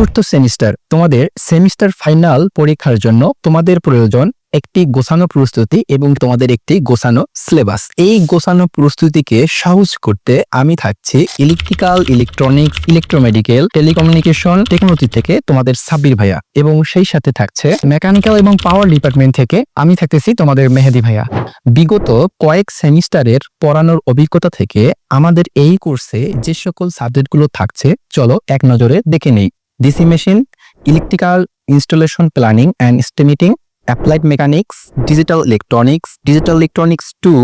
চতুর্থ সেমিস্টার তোমাদের semester final পরীক্ষার জন্য তোমাদের প্রয়োজন একটি গোছানো প্রস্তুতি এবং তোমাদের একটি গোছানো সিলেবাস। এই গোছানো প্রস্তুতিকে সহজ করতে আমি থাকছি electrical, electronics electromedical telecommunication technology থেকে তোমাদের সাব্বির ভাইয়া এবং সেই সাথে থাকছে মেকানিক্যাল এবং পাওয়ার ডিপার্টমেন্ট থেকে আমি থাকতেছি তোমাদের মেহেদি ভাইয়া। বিগত কয়েক সেমিস্টারের পড়ানোর অভিজ্ঞতা থেকে আমাদের এই কোর্সে যে সকল সাবজেক্টগুলো থাকছে, চলো এক নজরে দেখে নেই। DC machine, electrical installation planning and estimating applied mechanics, digital electronics digital electronics two,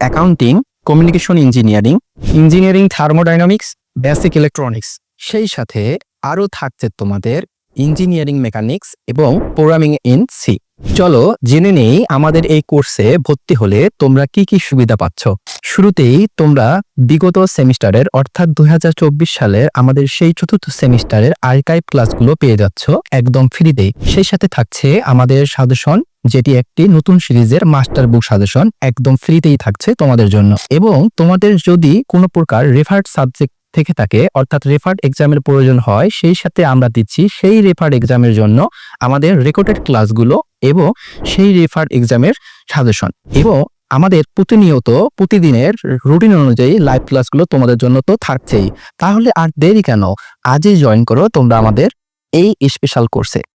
accounting, communication engineering engineering thermodynamics, basic electronics. সেই সাথে আরও থাকছে তোমাদের ইঞ্জিনিয়ারিং মেকানিক্স এবং প্রোগ্রামিং ইন সি। চলো জেনে নেই আমাদের এই কোর্সে ভর্তি হলে তোমরা কি কি সুবিধা পাচ্ছ। শুরুতেই তোমরা বিগত সেমিস্টারের অর্থাৎ দুই হাজার চব্বিশ সালের আমাদের সেই চতুর্থ সেমিস্টারের আর্কাইভ ক্লাসগুলো পেয়ে যাচ্ছ একদম ফ্রিতেই। সেই সাথে থাকছে আমাদের সাজেশন, যেটি একটি নতুন সিরিজের মাস্টার বুক সাজেশন, একদম ফ্রিতেই থাকছে তোমাদের জন্য। এবং তোমাদের যদি কোনো প্রকার রেফার্ড সাবজেক্ট থেকে থাকে অর্থাৎ রেফার্ড এক্সামের প্রয়োজন হয়, সেই সাথে আমরা দিচ্ছি সেই রেফার্ড এক্সামের জন্য আমাদের রেকর্ডেড ক্লাসগুলো এবং সেই রেফার্ড এক্সামের সাজেশন এবং আমাদের প্রতিনিয়ত প্রতিদিনের রুটিন অনুযায়ী লাইভ ক্লাসগুলো তোমাদের জন্য তো থাকছেই। তাহলে আর দেরি কেন? আজই জয়েন করো তোমরা আমাদের এই স্পেশাল কোর্সে